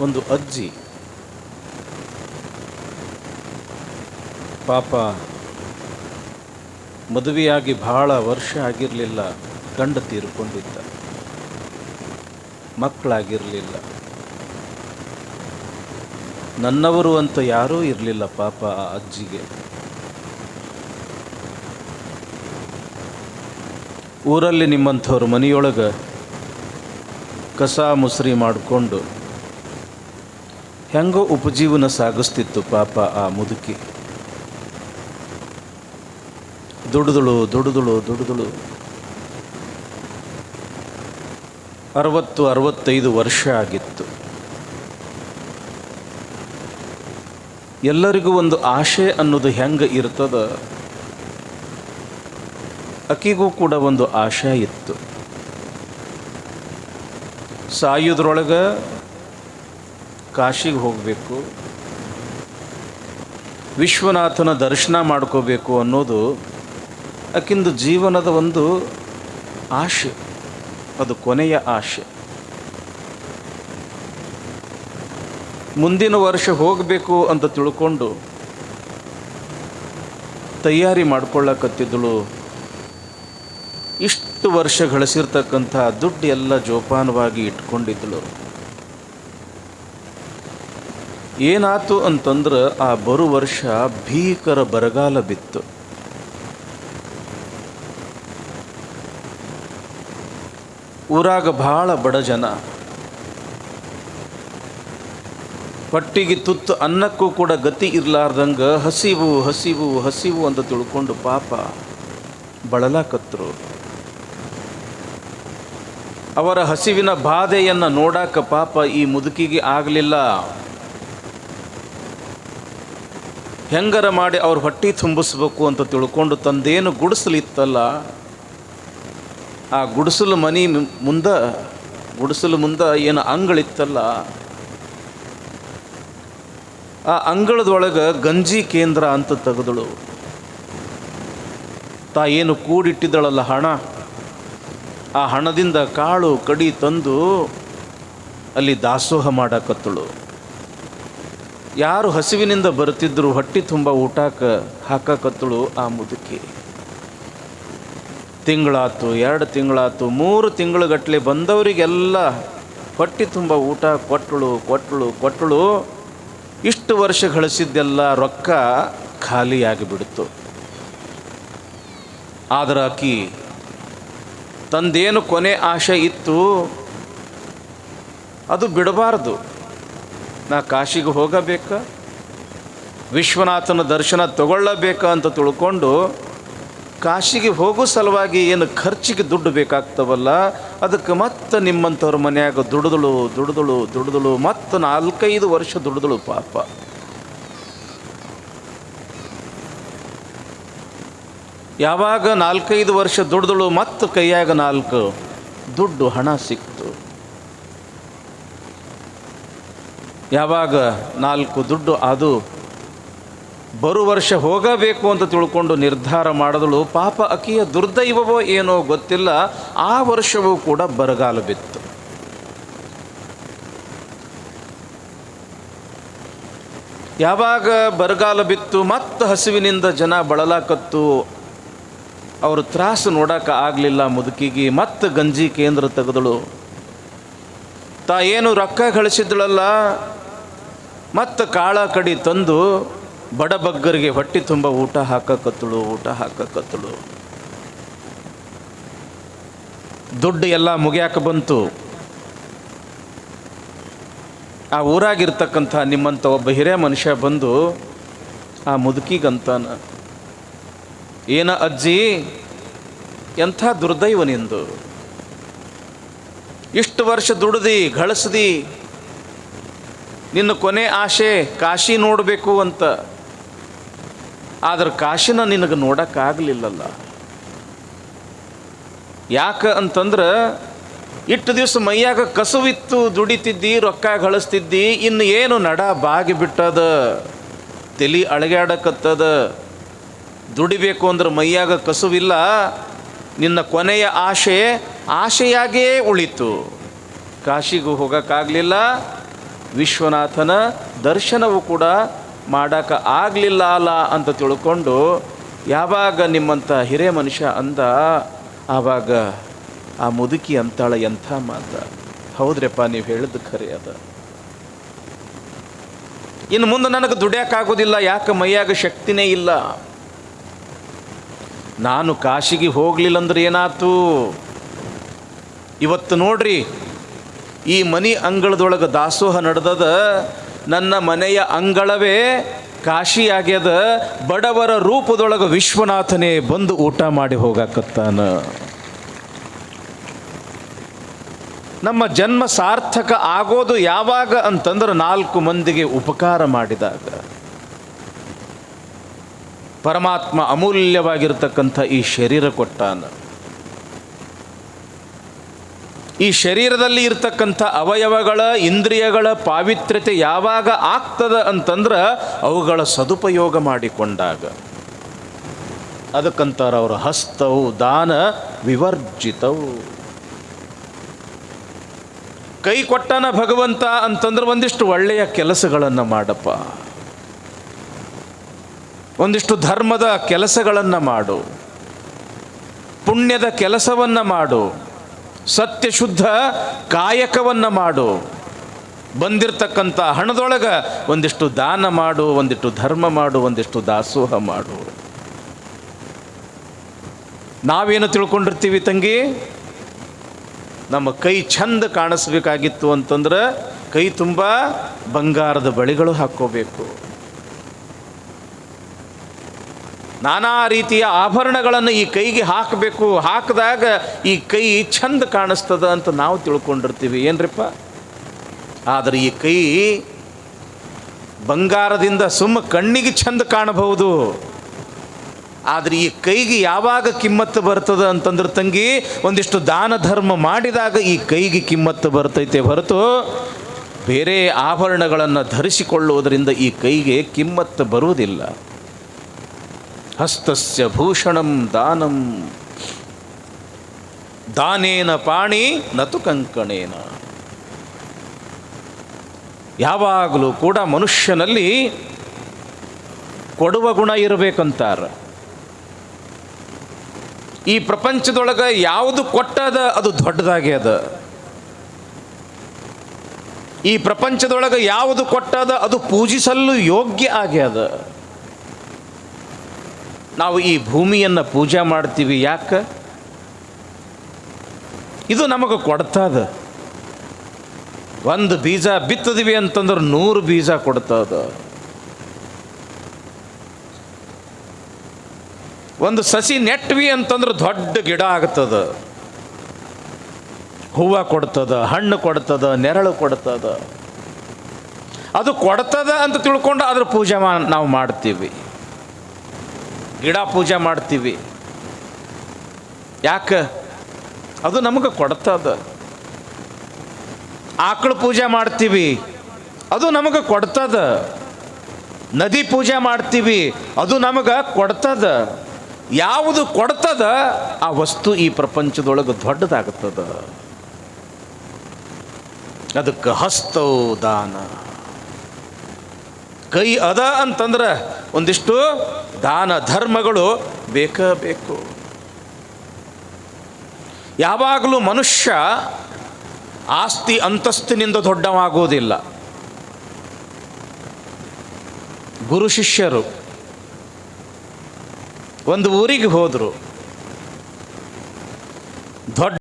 ಒಂದು ಅಜ್ಜಿ ಪಾಪ, ಮದುವೆಯಾಗಿ ಬಹಳ ವರ್ಷ ಆಗಿರಲಿಲ್ಲ, ಗಂಡ ತೀರಿಕೊಂಡಿದ್ದ. ಮಕ್ಕಳಾಗಿರಲಿಲ್ಲ. ನನ್ನವರು ಅಂತ ಯಾರೂ ಇರಲಿಲ್ಲ ಪಾಪ ಆ ಅಜ್ಜಿಗೆ. ಊರಲ್ಲಿ ನಿಮ್ಮಂಥವ್ರ ಮನೆಯೊಳಗೆ ಕಸ ಮುಸ್ರಿ ಮಾಡಿಕೊಂಡು ಹೆಂಗೋ ಉಪಜೀವನ ಸಾಗಿಸ್ತಿತ್ತು ಪಾಪ ಆ ಮುದುಕಿ. ದುಡಿದಳು ದುಡಿದಳು ದುಡಿದಳು. ಅರವತ್ತು, ಅರವತ್ತೈದು ವರ್ಷ ಆಗಿತ್ತು. ಎಲ್ಲರಿಗೂ ಒಂದು ಆಶೆ ಅನ್ನೋದು ಹೆಂಗೆ ಇರ್ತದ? ಅಕ್ಕಿಗೂ ಕೂಡ ಒಂದು ಆಶೆ ಇತ್ತು. ಸಾಯೋದ್ರೊಳಗೆ ಕಾಶಿಗೆ ಹೋಗಬೇಕು. ವಿಶ್ವನಾಥನ ದರ್ಶನ ಮಾಡ್ಕೋಬೇಕು ಅನ್ನೋದು ಆಕಿಂದು ಜೀವನದ ಒಂದು ಆಶೆ. ಅದು ಕೊನೆಯ ಆಶೆ. ಮುಂದಿನ ವರ್ಷ ಹೋಗಬೇಕು ಅಂತ ತಿಳ್ಕೊಂಡು ತಯಾರಿ ಮಾಡ್ಕೊಳ್ಳಕತ್ತಿದ್ದಳು. ಇಷ್ಟು ವರ್ಷ ಗಳಿಸಿರ್ತಕ್ಕಂಥ ದುಡ್ಡು ಎಲ್ಲ ಜೋಪಾನವಾಗಿ ಇಟ್ಕೊಂಡಿದ್ದಳು. ಏನಾತು ಅಂತಂದ್ರೆ ಆ ಬರು ವರ್ಷ ಭೀಕರ ಬರಗಾಲ ಬಿತ್ತು. ಊರಾಗ ಭಾಳ ಬಡ ಜನ. ಪಟ್ಟಿಗೆ ತುತ್ತು ಅನ್ನಕ್ಕೂ ಕೂಡ ಗತಿ ಇರಲಾರ್ದಂಗೆ ಹಸಿವು ಹಸಿವು ಹಸಿವು ಅಂತ ತಿಳ್ಕೊಂಡು ಪಾಪ ಬಳಲಾಕತ್ರು. ಅವರ ಹಸಿವಿನ ಬಾಧೆಯನ್ನು ನೋಡಾಕ ಪಾಪ ಈ ಮುದುಕಿಗೆ ಆಗಲಿಲ್ಲ. ಹೆಂಗರ ಮಾಡಿ ಅವ್ರ ಹೊಟ್ಟೆ ತುಂಬಿಸ್ಬೇಕು ಅಂತ ತಿಳ್ಕೊಂಡು ತಂದೇನು ಗುಡಿಸಲಿತ್ತಲ್ಲ, ಆ ಗುಡಿಸಲು ಮನಿ ಮುಂದೆ, ಗುಡಿಸಲು ಮುಂದೆ ಏನು ಅಂಗಳಿತ್ತಲ್ಲ, ಆ ಅಂಗಳದೊಳಗೆ ಗಂಜಿ ಕೇಂದ್ರ ಅಂತ ತೆಗೆದಳು. ತಾ ಏನು ಕೂಡಿಟ್ಟಿದ್ದಳಲ್ಲ ಹಣ, ಆ ಹಣದಿಂದ ಕಾಳು ಕಡಿ ತಂದು ಅಲ್ಲಿ ದಾಸೋಹ ಮಾಡಾಕತ್ತಳು. ಯಾರು ಹಸಿವಿನಿಂದ ಬರುತ್ತಿದ್ದರು ಹೊಟ್ಟಿ ತುಂಬ ಊಟಕ್ಕೆ ಹಾಕಕತ್ತಳು ಆ ಮುದುಕಿ. ತಿಂಗಳಾತು, ಎರಡು ತಿಂಗಳಾತು, ಮೂರು ತಿಂಗಳುಗಟ್ಟಲೆ ಬಂದವರಿಗೆಲ್ಲ ಹೊಟ್ಟಿ ತುಂಬ ಊಟ ಕೊಟ್ಟಳು ಕೊಟ್ಟಳು ಕೊಟ್ಟಳು. ಇಷ್ಟು ವರ್ಷ ಗಳಿಸಿದ್ದೆಲ್ಲ ರೊಕ್ಕ ಖಾಲಿಯಾಗಿಬಿಡ್ತು. ಆದ್ರೆ ಆಕಿ ತಂದೇನು ಕೊನೆ ಆಶೆ ಇತ್ತು, ಅದು ಬಿಡಬಾರ್ದು. ನಾ ಕಾಶಿಗೆ ಹೋಗಬೇಕ? ವಿಶ್ವನಾಥನ ದರ್ಶನ ತಗೊಳ್ಳಬೇಕ ಅಂತ ತಿಳ್ಕೊಂಡು ಕಾಶಿಗೆ ಹೋಗೋ ಸಲುವಾಗಿ ಏನು ಖರ್ಚಿಗೆ ದುಡ್ಡು ಬೇಕಾಗ್ತವಲ್ಲ, ಅದಕ್ಕೆ ಮತ್ತೆ ನಿಮ್ಮಂಥವ್ರ ಮನ್ಯಾಗ ದುಡಿದಳು ದುಡಿದಳು ದುಡಿದಳು ಮತ್ತು ನಾಲ್ಕೈದು ವರ್ಷ ದುಡಿದಳು ಪಾಪ. ಯಾವಾಗ ನಾಲ್ಕೈದು ವರ್ಷ ದುಡಿದಳು ಮತ್ತು ಕೈಯಾಗ ನಾಲ್ಕು ದುಡ್ಡು ಹಣ ಸಿಕ್ತು. ಯಾವಾಗ ನಾಲ್ಕು ದುಡ್ಡು ಅದು ಬರು ವರ್ಷ ಹೋಗಬೇಕು ಅಂತ ತಿಳ್ಕೊಂಡು ನಿರ್ಧಾರ ಮಾಡಿದಳು. ಪಾಪ ಅಕಿಯ ದುರ್ದೈವವೋ ಏನೋ ಗೊತ್ತಿಲ್ಲ. ಆ ವರ್ಷವೂ ಕೂಡ ಬರಗಾಲ ಬಿತ್ತು. ಯಾವಾಗ ಬರಗಾಲ ಬಿತ್ತು? ಮತ್ತು ಹಸಿವಿನಿಂದ ಜನ ಬಳಲಾಕತ್ತು. ಅವರು ತ್ರಾಸು ನೋಡೋಕೆ ಆಗಲಿಲ್ಲ ಮುದುಕಿಗೆ. ಮತ್ತು ಗಂಜಿ ಕೇಂದ್ರ ತೆಗೆದಳು. ತಾ ಏನು ರೊಕ್ಕ ಕಳಿಸಿದ್ಳಲ್ಲ ಮತ್ತು ಕಾಳ ಕಡಿ ತಂದು ಬಡಬಗ್ಗರಿಗೆ ಹೊಟ್ಟೆ ತುಂಬ ಊಟ ಹಾಕಕತ್ತಳು ಊಟ ಹಾಕಕತ್ತಳು. ದುಡ್ಡು ಎಲ್ಲ ಮುಗಿಯಾಕ ಬಂತು. ಆ ಊರಾಗಿರ್ತಕ್ಕಂಥ ನಿಮ್ಮಂಥ ಒಬ್ಬ ಹಿರಿಯ ಮನುಷ್ಯ ಬಂದು ಆ ಮುದುಕಿಗಂತಾನ, ಏನ ಅಜ್ಜಿ, ಎಂಥ ದುರ್ದೈವ ನಿಂದು ಇಷ್ಟು ವರ್ಷ ದುಡ್ದಿ ಗಳಿಸ್ದಿ ನಿನ್ನ ಕೊನೆ ಆಸೆ ಕಾಶಿ ನೋಡಬೇಕು ಅಂತ. ಆದ್ರೆ ಕಾಶಿನ ನಿನಗೆ ನೋಡೋಕ್ಕಾಗಲಿಲ್ಲಲ್ಲ. ಯಾಕೆ ಅಂತಂದ್ರೆ, ಇಟ್ಟು ದಿವಸ ಮೈಯಾಗ ಕಸುವಿತ್ತು, ದುಡಿತಿದ್ದಿ, ರೊಕ್ಕ ಗಳಿಸ್ತಿದ್ದಿ ಇನ್ನು ಏನು ನಡ ಬಾಗಿ ಬಿಟ್ಟದ. ತಲೆ ಅಳಗ್ಯಾಡಕತ್ತದ. ದುಡಿಬೇಕು ಅಂದ್ರೆ ಮೈಯಾಗ ಕಸುವಿಲ್ಲ. ನಿನ್ನ ಕೊನೆಯ ಆಶೆ ಆಶೆಯಾಗೇ ಉಳಿತು. ಕಾಶಿಗೂ ಹೋಗೋಕ್ಕಾಗಲಿಲ್ಲ. ವಿಶ್ವನಾಥನ ದರ್ಶನವೂ ಕೂಡ ಮಾಡೋಕೆ ಆಗಲಿಲ್ಲ ಅಲ್ಲ ಅಂತ ತಿಳ್ಕೊಂಡು ಯಾವಾಗ ನಿಮ್ಮಂಥ ಹಿರೇ ಮನುಷ್ಯ ಅಂದ, ಆವಾಗ ಆ ಮುದುಕಿ ಅಂತಾಳ ಎಂಥ ಮಾತ. ಹೌದ್ರಪ್ಪ, ನೀವು ಹೇಳಿದ್ದು ಖರೆ ಅದ. ಇನ್ನು ಮುಂದೆ ನನಗೆ ದುಡ್ಯಾಕಾಗೋದಿಲ್ಲ, ಯಾಕೆ ಮೈಯಾಗ ಶಕ್ತಿನೇ ಇಲ್ಲ. ನಾನು ಕಾಶಿಗೆ ಹೋಗಲಿಲ್ಲ ಅಂದ್ರೆ ಏನಾತು ಇವತ್ತು ನೋಡ್ರಿ, ಈ ಮನಿ ಅಂಗಳದೊಳಗೆ ದಾಸೋಹ ನಡೆದದ, ನನ್ನ ಮನೆಯ ಅಂಗಳವೇ ಕಾಶಿ ಆಗ್ಯದ ಬಡವರ ರೂಪದೊಳಗೆ ವಿಶ್ವನಾಥನೇ ಬಂದು ಊಟ ಮಾಡಿ ಹೋಗಾಕತ್ತಾನ. ನಮ್ಮ ಜನ್ಮ ಸಾರ್ಥಕ ಆಗೋದು ಯಾವಾಗ ಅಂತಂದ್ರೆ ನಾಲ್ಕು ಮಂದಿಗೆ ಉಪಕಾರ ಮಾಡಿದಾಗ. ಪರಮಾತ್ಮ ಅಮೂಲ್ಯವಾಗಿರ್ತಕ್ಕಂಥ ಈ ಶರೀರ ಕೊಟ್ಟಾನ. ಈ ಶರೀರದಲ್ಲಿ ಇರ್ತಕ್ಕಂಥ ಅವಯವಗಳ, ಇಂದ್ರಿಯಗಳ ಪಾವಿತ್ರ್ಯತೆ ಯಾವಾಗ ಆಗ್ತದ ಅಂತಂದ್ರೆ ಅವುಗಳ ಸದುಪಯೋಗ ಮಾಡಿಕೊಂಡಾಗ. ಅದಕ್ಕಂತಾರೆ ಅವರ ಹಸ್ತವು, ದಾನ ವಿವರ್ಜಿತವು. ಕೈ ಕೊಟ್ಟನ ಭಗವಂತ ಅಂತಂದ್ರೆ ಒಂದಿಷ್ಟು ಒಳ್ಳೆಯ ಕೆಲಸಗಳನ್ನು ಮಾಡಪ್ಪ. ಒಂದಿಷ್ಟು ಧರ್ಮದ ಕೆಲಸಗಳನ್ನು ಮಾಡು. ಪುಣ್ಯದ ಕೆಲಸವನ್ನು ಮಾಡು. ಸತ್ಯಶುದ್ಧ ಕಾಯಕವನ್ನು ಮಾಡು. ಬಂದಿರತಕ್ಕಂಥ ಹಣದೊಳಗ ಒಂದಿಷ್ಟು ದಾನ ಮಾಡು, ಒಂದಿಷ್ಟು ಧರ್ಮ ಮಾಡು, ಒಂದಿಷ್ಟು ದಾಸೋಹ ಮಾಡು. ನಾವೇನು ತಿಳ್ಕೊಂಡಿರ್ತೀವಿ ತಂಗಿ? ನಮ್ಮ ಕೈ ಚಂದ ಕಾಣಿಸ್ಬೇಕಾಗಿತ್ತು ಅಂತಂದ್ರೆ ಕೈ ತುಂಬ ಬಂಗಾರದ ಬಳಿಗಳು ಹಾಕ್ಕೋಬೇಕು. ನಾನಾ ರೀತಿಯ ಆಭರಣಗಳನ್ನು ಈ ಕೈಗೆ ಹಾಕಬೇಕು. ಹಾಕಿದಾಗ ಈ ಕೈ ಚಂದ ಕಾಣಿಸ್ತದ ಅಂತ ನಾವು ತಿಳ್ಕೊಂಡಿರ್ತೀವಿ. ಏನ್ರಿಪ್ಪ? ಆದರೆ ಈ ಕೈ ಬಂಗಾರದಿಂದ ಸುಮ್ಮ ಕಣ್ಣಿಗೆ ಚಂದ ಕಾಣಬಹುದು. ಆದರೆ ಈ ಕೈಗೆ ಯಾವಾಗ ಕಿಮ್ಮತ್ತು ಬರ್ತದ ಅಂತಂದ್ರೆ ತಂಗಿ, ಒಂದಿಷ್ಟು ದಾನ ಧರ್ಮ ಮಾಡಿದಾಗ ಈ ಕೈಗೆ ಕಿಮ್ಮತ್ತು ಬರ್ತೈತೆ ಹೊರತು ಬೇರೆ ಆಭರಣಗಳನ್ನು ಧರಿಸಿಕೊಳ್ಳುವುದರಿಂದ ಈ ಕೈಗೆ ಕಿಮ್ಮತ್ತು ಬರುವುದಿಲ್ಲ. ಹಸ್ತಸ್ಯ ಭೂಷಣಂ ದಾನಂ. ದಾನೇನ ಪಾಣಿ ನತು ಕಂಕಣೇನ. ಯಾವಾಗಲೂ ಕೂಡ ಮನುಷ್ಯನಲ್ಲಿ ಕೊಡುವ ಗುಣ ಇರಬೇಕಂತಾರೆ. ಈ ಪ್ರಪಂಚದೊಳಗೆ ಯಾವುದು ಕೊಟ್ಟದ ಅದು ದೊಡ್ಡದಾಗಿ ಅದ. ಈ ಪ್ರಪಂಚದೊಳಗೆ ಯಾವುದು ಕೊಟ್ಟದ ಅದು ಪೂಜಿಸಲು ಯೋಗ್ಯ ಆಗ್ಯದ ನಾವು ಈ ಭೂಮಿಯನ್ನು ಪೂಜೆ ಮಾಡ್ತೀವಿ ಯಾಕೆ? ಇದು ನಮಗೆ ಕೊಡ್ತದ. ಒಂದು ಬೀಜ ಬಿತ್ತದಿವಿ ಅಂತಂದ್ರೆ ನೂರು ಬೀಜ ಕೊಡ್ತದ. ಒಂದು ಸಸಿ ನೆಟ್ವಿ ಅಂತಂದ್ರೆ ದೊಡ್ಡ ಗಿಡ ಆಗ್ತದ. ಹೂವು ಕೊಡ್ತದ, ಹಣ್ಣು ಕೊಡ್ತದ, ನೆರಳು ಕೊಡ್ತದ. ಅದು ಕೊಡ್ತದ ಅಂತ ತಿಳ್ಕೊಂಡು ಅದ್ರ ಪೂಜೆ ನಾವು ಮಾಡ್ತೀವಿ. ಗಿಡ ಪೂಜೆ ಮಾಡ್ತೀವಿ. ಯಾಕೆ? ಅದು ನಮಗೆ ಕೊಡ್ತದ ಆಕಳು ಪೂಜೆ ಮಾಡ್ತೀವಿ. ಅದು ನಮಗೆ ಕೊಡ್ತದ ನದಿ ಪೂಜೆ ಮಾಡ್ತೀವಿ. ಅದು ನಮಗೆ ಕೊಡ್ತದ ಯಾವುದು ಕೊಡ್ತದ ಆ ವಸ್ತು ಈ ಪ್ರಪಂಚದೊಳಗೆ ದೊಡ್ಡದಾಗ್ತದ ಅದಕ್ಕೆ ಹಸ್ತೋ ದಾನ. ಕೈ ಅದ ಅಂತಂದ್ರೆ ಒಂದಿಷ್ಟು ದಾನ ಧರ್ಮಗಳು ಬೇಕೇ ಬೇಕು. ಯಾವಾಗಲೂ ಮನುಷ್ಯ ಆಸ್ತಿ ಅಂತಸ್ತಿನಿಂದ ದೊಡ್ಡವಾಗುವುದಿಲ್ಲ. ಗುರು ಶಿಷ್ಯರು ಒಂದು ಊರಿಗೆ ಹೋದರು.